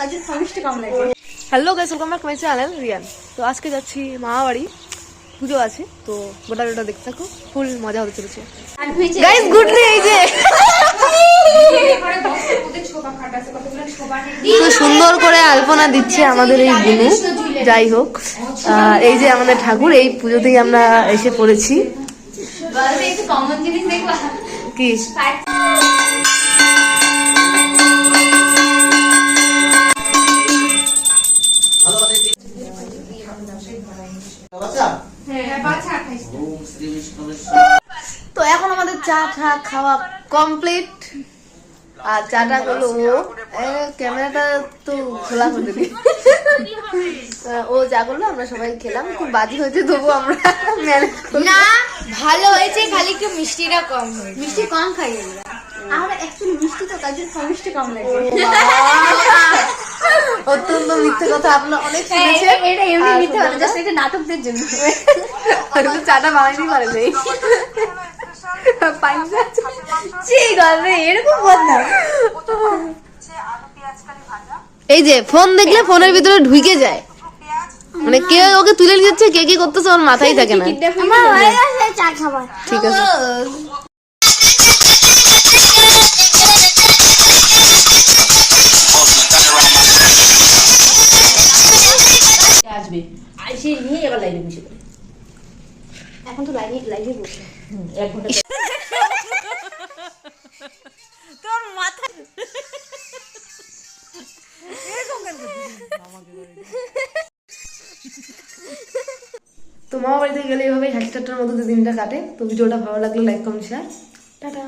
তার জন্য মিষ্টি কম লাগে। Hello guys welcome back my channel Riyan তো আজকে যাচ্ছি মামা বাড়ি পুজো আছে তো গোটা গোটা দেখতে থাকো ফুল মজা হতে চলেছে। গাইস গুডলি এই যে। তো সুন্দর করে আলপনা দিচ্ছে আমাদের এই বুনু যাই হোক। এই যে আমাদের ঠাকুর এই পুজোতেই আমরা এসে পড়েছি। কি? তো এখন আমাদের চা টা খাওয়া কমপ্লিট আর চাটা করল ও। ক্যামেরাটা তো খোলা দিই ও যা করল আমরা সবাই খেলাম। খুব বাজি হয়েছে তবু আমরা ম্যানেজ না ভালো হয়েছে খালি একটু মিষ্টিটা কম হয়েছে। মিষ্টি কম খাই আমরা অ্যাকচুয়ালি মিষ্টি তো তার জন্য মিষ্টি কম লাগে অত্যন্ত মিথ্যে কথা আপনার অনেক হ্যাঁ, শুনেছেন। এটা- এমনি মিথ্যে কথা, just এটা নাটকদের জন্য। হয়তো চাটা বানাইতেই পারে নেই। পাইনি ছি গল্পে এরকম এই যে ফোন দেখলে ফোনের ভিতরে ঢুকে যায়। মানে কে ওকে তুলে নিয়ে যাচ্ছে কে কি করতেছে ওর মাথায় থাকে না। ঠিক আছে। আইসে নিয়ে এবার লাইনে বসে পড়ে। এখন তো বসে। এক ঘণ্টা তো মামা বাড়িতে গেলে এভাবে হাসি ঠাট্টার দিয়ে দিনটা কাটে। তো ভিডিওটা ভালো লাগলে লাইক কমেন্ট শেয়ার টাটা।